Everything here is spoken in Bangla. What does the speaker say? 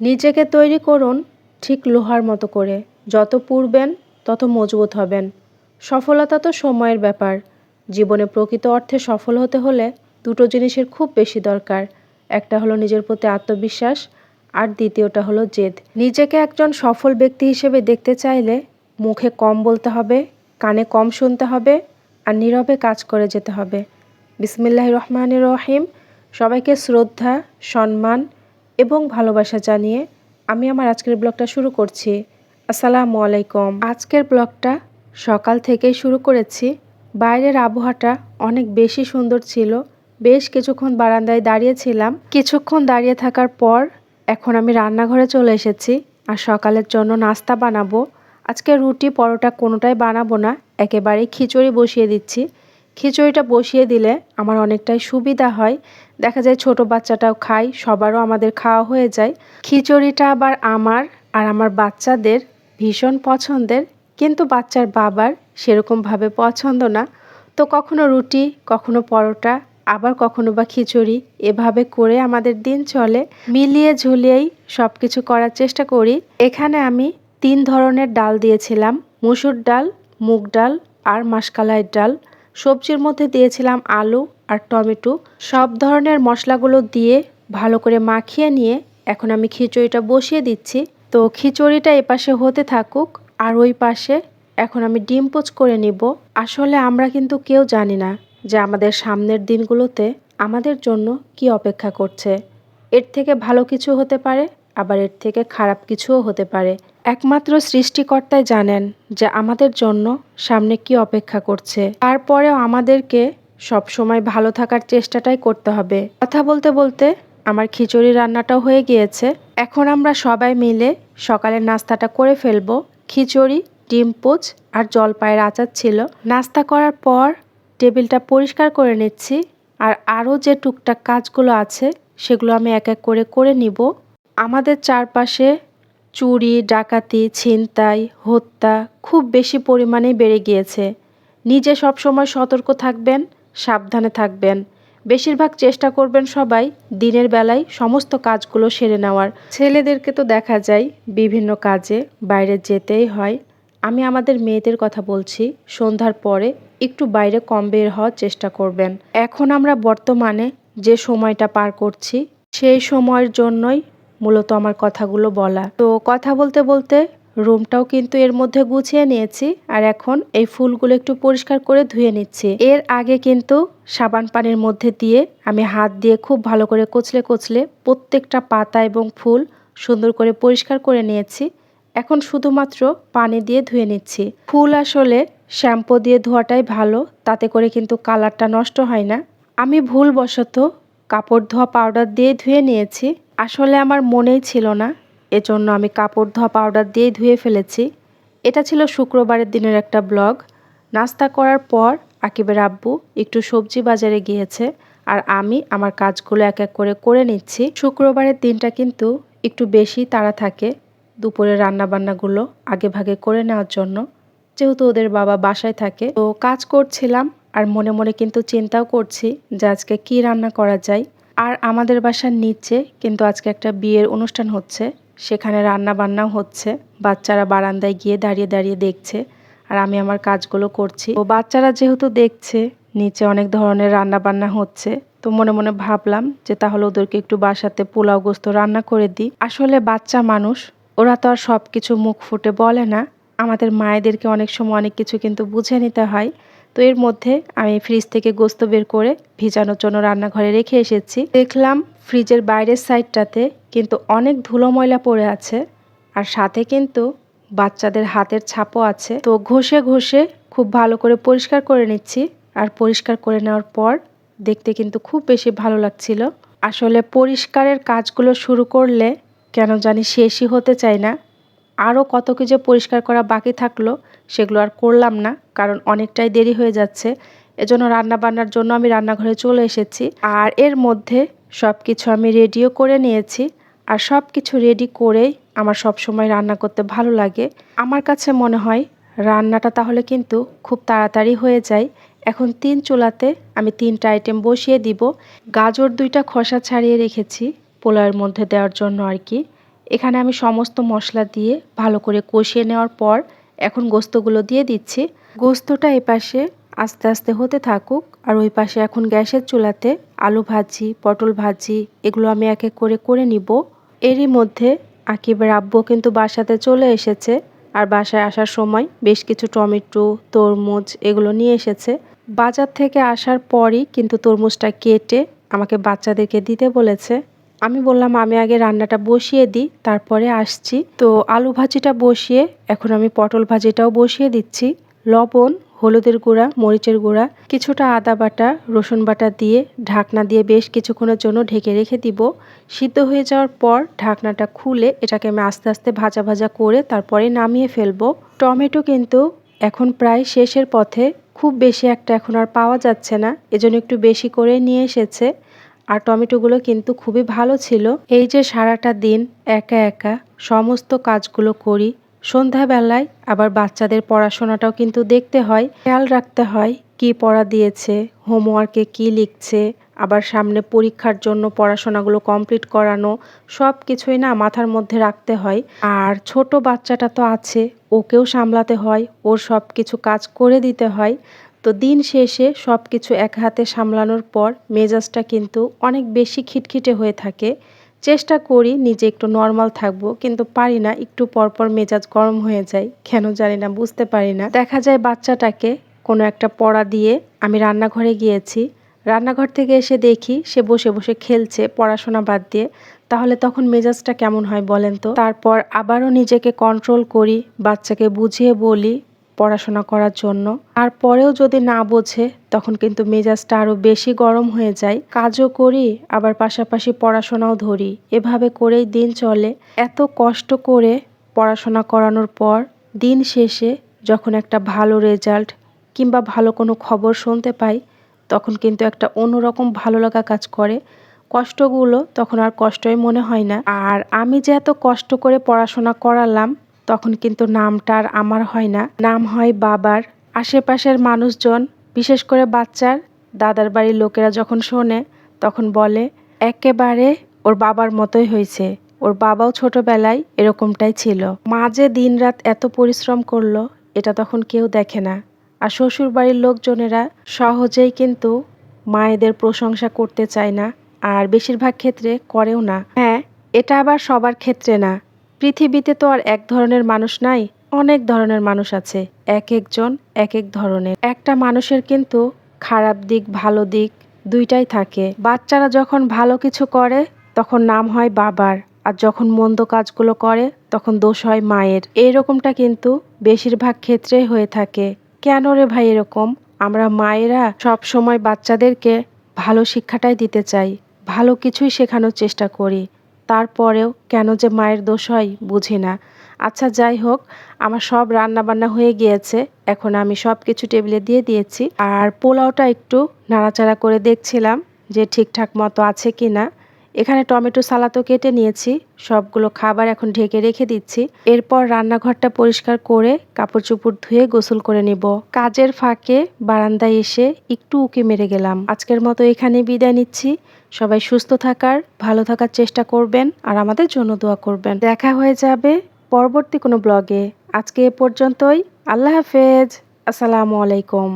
নিজেকে তৈরি করুন ঠিক লোহার মতো করে। যত পুড়বেন, তত মজবুত হবেন। সফলতা তো সময়ের ব্যাপার। জীবনে প্রকৃত অর্থে সফল হতে হলে দুটো জিনিসের খুব বেশি দরকার। একটা হলো নিজের প্রতি আত্মবিশ্বাস, আর দ্বিতীয়টা হলো জেদ। নিজেকে একজন সফল ব্যক্তি হিসেবে দেখতে চাইলে মুখে কম বলতে হবে, কানে কম শুনতে হবে, আর নীরবে কাজ করে যেতে হবে। বিসমিল্লাহ রহমান রহিম। সবাইকে শ্রদ্ধা, সম্মান এবং ভালোবাসা জানিয়ে আমি আমার আজকের ব্লগটা শুরু করছি। আসসালামু আলাইকুম। আজকের ব্লগটা সকাল থেকেই শুরু করেছি। বাইরের আবহাওয়াটা অনেক বেশি সুন্দর ছিল। বেশ কিছুক্ষণ বারান্দায় দাঁড়িয়েছিলাম। কিছুক্ষণ দাঁড়িয়ে থাকার পর এখন আমি রান্নাঘরে চলে এসেছি আর সকালের জন্য নাস্তা বানাবো। আজকে রুটি, পরোটা কোনোটাই বানাবো না। একেবারেই খিচুড়ি বসিয়ে দিচ্ছি। খিচুড়িটা বসিয়ে দিলে আমার অনেকটাই সুবিধা হয়। দেখা যায় ছোট বাচ্চাটাও খাই সবারও আমাদের খাওয়া হয়ে যায়। খিচুড়িটা আবার আমার আর আমার বাচ্চাদের ভীষণ পছন্দের, কিন্তু বাচ্চার বাবার সেরকমভাবে পছন্দ না। তো কখনো রুটি, কখনো পরোটা, আবার কখনো বা খিচুড়ি, এভাবে করে আমাদের দিন চলে। মিলিয়ে ঝুলিয়েই সব কিছু করার চেষ্টা করি। এখানে আমি তিন ধরনের ডাল দিয়েছিলাম, মুসুর ডাল, মুগ ডাল আর মাসকালাইয়ের ডাল। সবজির মধ্যে দিয়েছিলাম আলু আর টমেটো। সব ধরনের মশলাগুলো দিয়ে ভালো করে মাখিয়ে নিয়ে এখন আমি খিচুড়িটা বসিয়ে দিচ্ছি। তো খিচুড়িটা এপাশে হতে থাকুক আর ওই পাশে এখন আমি ডিম পোচ করে নিব। আসলে আমরা কিন্তু কেউ জানি না যে আমাদের সামনের দিনগুলোতে আমাদের জন্য কি অপেক্ষা করছে। এর থেকে ভালো কিছু হতে পারে, আবার এর থেকে খারাপ কিছুও হতে পারে। একমাত্র সৃষ্টিকর্তাই জানেন যে আমাদের জন্য সামনে কি অপেক্ষা করছে। তারপরেও আমাদেরকে সব সময় ভালো থাকার চেষ্টাটাই করতে হবে। কথা বলতে বলতে আমার খিচুড়ি রান্নাটাও হয়ে গিয়েছে। এখন আমরা সবাই মিলে সকালের নাস্তাটা করে ফেলব। খিচুড়ি, ডিম পোচ আর জলপাইয়ের আচার ছিল। নাস্তা করার পর টেবিলটা পরিষ্কার করে নিচ্ছি আর আরও যে টুকটাক কাজগুলো আছে সেগুলো আমি এক এক করে করে নিব। আমাদের চারপাশে চুরি, ডাকাতি, ছিনতাই, হত্যা খুব বেশি পরিমাণেই বেড়ে গিয়েছে। নিজে সবসময় সতর্ক থাকবেন, সাবধানে থাকবেন। বেশিরভাগ চেষ্টা করবেন সবাই দিনের বেলায় সমস্ত কাজগুলো সেরে নেওয়ার। ছেলেদেরকে তো দেখা যায় বিভিন্ন কাজে বাইরে যেতেই হয়। আমি আমাদের মেয়েদের কথা বলছি, সন্ধ্যার পরে একটু বাইরে কম বের হওয়ার চেষ্টা করবেন। এখন আমরা বর্তমানে যে সময়টা পার করছি, সেই সময়ের জন্যই মূলত আমার কথাগুলো বলা। তো কথা বলতে বলতে রুমটাও কিন্তু এর মধ্যে গুছিয়ে নিয়েছি আর এখন এই ফুলগুলো একটু পরিষ্কার করে ধুয়ে নিচ্ছি। এর আগে কিন্তু সাবান পানির মধ্যে দিয়ে আমি হাত দিয়ে খুব ভালো করে কচলে কচলে প্রত্যেকটা পাতা এবং ফুল সুন্দর করে পরিষ্কার করে নিয়েছি। এখন শুধুমাত্র পানি দিয়ে ধুয়ে নিচ্ছি। ফুল আসলে শ্যাম্পু দিয়ে ধোয়াটাই ভালো, তাতে করে কিন্তু কালারটা নষ্ট হয় না। আমি ভুলবশত কাপড় ধোয়া পাউডার দিয়ে ধুয়ে নিয়েছি। আসলে আমার মনেই ছিল না, এজন্য আমি কাপড় ধোয়া পাউডার দিয়েই ধুয়ে ফেলেছি। এটা ছিল শুক্রবারের দিনের একটা ব্লগ নাস্তা করার পর আকিবের আব্বু একটু সবজি বাজারে গিয়েছে আর আমি আমার কাজগুলো এক এক করে করে নিচ্ছি। শুক্রবারের দিনটা কিন্তু একটু বেশি তাড়া থাকে দুপুরে রান্নাবান্নাগুলো আগে ভাগে করে নেওয়ার জন্য। যেহেতু ওদের বাবা বাসায় থাকে, তো কাজ করছিলাম আর মনে মনে কিন্তু চিন্তাও করছি যে আজকে কি রান্না করা যায়। আর আমাদের বাসার নিচে কিন্তু আজকে একটা বিয়ের অনুষ্ঠান হচ্ছে। সেখানে রান্না বান্নাও হচ্ছে। বাচ্চারা বারান্দায় গিয়ে দাঁড়িয়ে দাঁড়িয়ে দেখছে। আর আমি আমার কাজগুলো করছি। তো বাচ্চারা যেহেতু দেখছে, নিচে অনেক ধরনের রান্না বান্না হচ্ছে, তো মনে মনে ভাবলাম যে তাহলে ওদেরকে একটু বাসাতে পোলাও গোস্ত রান্না করে দিই। আসলে বাচ্চা মানুষ, ওরা তো আর সব কিছু মুখ ফুটে বলে না। আমাদের মায়েদেরকে অনেক সময় অনেক কিছু কিন্তু বুঝে নিতে হয়। তো এর মধ্যে আমি ফ্রিজ থেকে গোস্ত বের করে ভিজানোর জন্য রান্নাঘরে রেখে এসেছি। দেখলাম ফ্রিজের বাইরের সাইডটাতে কিন্তু অনেক ধুলো ময়লা পড়ে আছে আর সাথে কিন্তু বাচ্চাদের হাতের ছাপও আছে। তো ঘষে ঘষে খুব ভালো করে পরিষ্কার করে নিচ্ছি আর পরিষ্কার করে নেওয়ার পর দেখতে কিন্তু খুব বেশি ভালো লাগছিল। আসলে পরিষ্কারের কাজগুলো শুরু করলে কেন জানি শেষই হতে চায় না। আরও কত কি যে পরিষ্কার করা বাকি থাকল, সেগুলো আর করলাম না, কারণ অনেকটাই দেরি হয়ে যাচ্ছে। এজন্য রান্না বান্নার জন্য আমি রান্নাঘরে চলে এসেছি। আর এর মধ্যে সব কিছু আমি রেডিও করে নিয়েছি। আর সব কিছু রেডি করেই আমার সব সময় রান্না করতে ভালো লাগে। আমার কাছে মনে হয় রান্নাটা তাহলে কিন্তু খুব তাড়াতাড়ি হয়ে যায়। এখন তিন চুলাতে আমি তিনটা আইটেম বসিয়ে দিব। গাজর দুইটা খোসা ছাড়িয়ে রেখেছি পোলাওয়ের মধ্যে দেওয়ার জন্য আর কি। এখানে আমি সমস্ত মশলা দিয়ে ভালো করে কষিয়ে নেওয়ার পর এখন গোস্তগুলো দিয়ে দিচ্ছি। গোস্তটা এ পাশে আস্তে আস্তে হতে থাকুক আর ওই পাশে এখন গ্যাসের চুলাতে আলু ভাজি, পটল ভাজি এগুলো আমি এক এক করে করে নিব। এরই মধ্যে আকিবের আব্বু কিন্তু বাসাতে চলে এসেছে আর বাসায় আসার সময় বেশ কিছু টমেটো, তরমুজ এগুলো নিয়ে এসেছে। বাজার থেকে আসার পরই কিন্তু তরমুজটা কেটে আমাকে বাচ্চাদেরকে দিতে বলেছে। আমি বললাম, আমি আগে রান্নাটা বসিয়ে দিই, তারপরে আসছি। তো আলু ভাজিটা বসিয়ে, এখন আমি পটল ভাজিটাও বসিয়ে দিচ্ছি। লবণ, হলুদের গুঁড়া, মরিচের গুঁড়া, কিছুটা আদা বাটা, রসুন বাটা দিয়ে ঢাকনা দিয়ে বেশ কিছুক্ষণের জন্য ঢেকে রেখে দিব। সিদ্ধ হয়ে যাওয়ার পর ঢাকনাটা খুলে এটাকে আমি আস্তে আস্তে ভাজা ভাজা করে তারপরে নামিয়ে ফেলব। টমেটো কিন্তু এখন প্রায় শেষের পথে, খুব বেশি একটা এখন আর পাওয়া যাচ্ছে না, এজন্য একটু বেশি করে নিয়ে এসেছে। আর টমেটোগুলো কিন্তু খুবই ভালো ছিল। এই যে সারাটা দিন একা একা সমস্ত কাজগুলো করি, সন্ধ্যাবেলায় আবার বাচ্চাদের পড়াশোনাটাও কিন্তু দেখতে হয়, খেয়াল রাখতে হয় কি পড়া দিয়েছে হোমওয়ার্কে কি লিখছে, আবার সামনে পরীক্ষার জন্য পড়াশোনাগুলো কমপ্লিট করানো, সব কিছুই না মাথার মধ্যে রাখতে হয়। আর ছোট বাচ্চাটা তো আছে, ওকেও সামলাতে হয়, ওর সব কিছু কাজ করে দিতে হয়। তো দিন শেষে সব কিছু এক হাতে সামলানোর পর মেজাজটা কিন্তু অনেক বেশি খিটখিটে হয়ে থাকে। চেষ্টা করি নিজে একটু নর্মাল থাকব, কিন্তু পারি না, একটু পরপর মেজাজ গরম হয়ে যায়। কেন জানি না, বুঝতে পারি না। দেখা যায় বাচ্চাটাকে কোনো একটা পড়া দিয়ে আমি রান্নাঘরে গিয়েছি। রান্নাঘর থেকে এসে দেখি সে বসে বসে খেলছে, পড়াশোনা বাদ দিয়ে। তাহলে তখন মেজাজটা কেমন হয় বলেন তো? তারপর আবারও নিজেকে কন্ট্রোল করি, বাচ্চাকে বুঝিয়ে বলি পড়াশোনা করার জন্য। আর পরেও যদি না বোঝে, তখন কিন্তু মেজাজটা আরও বেশি গরম হয়ে যায়। কাজও করি, আবার পাশাপাশি পড়াশোনাও ধরি। এভাবে করেই দিন চলে। এত কষ্ট করে পড়াশোনা করানোর পর, দিন শেষে যখন একটা ভালো রেজাল্ট কিংবা ভালো কোনো খবর শুনতে পাই, তখন কিন্তু একটা অন্যরকম ভালো লাগা কাজ করে। কষ্টগুলো তখন আর কষ্টই মনে হয় না। আর আমি যে এত কষ্ট করে পড়াশোনা করালাম তখন কিন্তু নামটা আর আমার হয় না। নাম হয় বাবার। আশেপাশের মানুষজন, বিশেষ করে বাচ্চার, দাদার বাড়ির লোকেরা যখন শোনে, তখন বলে, একেবারে ওর বাবার মতোই হয়েছে। ওর বাবাও ছোটবেলায় এরকমটাই ছিল। মা যে দিন রাত এত পরিশ্রম করল, এটা তখন কেউ দেখে না। আর শ্বশুর বাড়ির লোকজনেরা সহজেই কিন্তু মায়েদের প্রশংসা করতে চায় না। আর বেশিরভাগ ক্ষেত্রে করেও না। হ্যাঁ এটা আবার সবার ক্ষেত্রে না। পৃথিবীতে তো আর এক ধরনের মানুষ নাই, অনেক ধরনের মানুষ আছে, এক একজন, এক এক ধরনের। একটা মানুষের কিন্তু খারাপ দিক, ভালো দিক দুইটাই থাকে। বাচ্চারা যখন ভালো কিছু করে, তখন নাম হয় বাবার, আর যখন মন্দ কাজগুলো করে, তখন দোষ হয় মায়ের। এরকমটা কিন্তু বেশিরভাগ ক্ষেত্রেই হয়ে থাকে। কেন রে ভাই এরকম? আমরা মায়েরা সব সময় বাচ্চাদেরকে ভালো শিক্ষাটাই দিতে চাই, ভালো কিছুই শেখানোর চেষ্টা করি। তারপরেও কেন যে মায়ের দোষ হয় বুঝি না। আচ্ছা যাই হোক, আমার সব রান্না বান্না হয়ে গিয়েছে, এখন আমি সব কিছু টেবিলে দিয়ে দিয়েছি। আর পোলাওটা একটু নাড়াচাড়া করে দেখছিলাম যে ঠিকঠাক মতো আছে কি না এখানে টমেটো সালাদও কেটে নিয়েছি। সবগুলো খাবার এখন ঢেকে রেখে দিচ্ছি। এরপর রান্নাঘরটা পরিষ্কার করে কাপড় চুপড় ধুয়ে গোসল করে নিব। কাজের ফাঁকে বারান্দায় এসে একটু উকি মেরে গেলাম। আজকের মতো এখানে বিদায় নিচ্ছি। সবাই সুস্থ থাকার, ভালো থাকার চেষ্টা করবেন আর আমাদের জন্য দোয়া করবেন। দেখা হয়ে যাবে পরবর্তী কোনো ব্লগে। আজকে এ পর্যন্তই। আল্লাহ হাফেজ। আসসালামু আলাইকুম।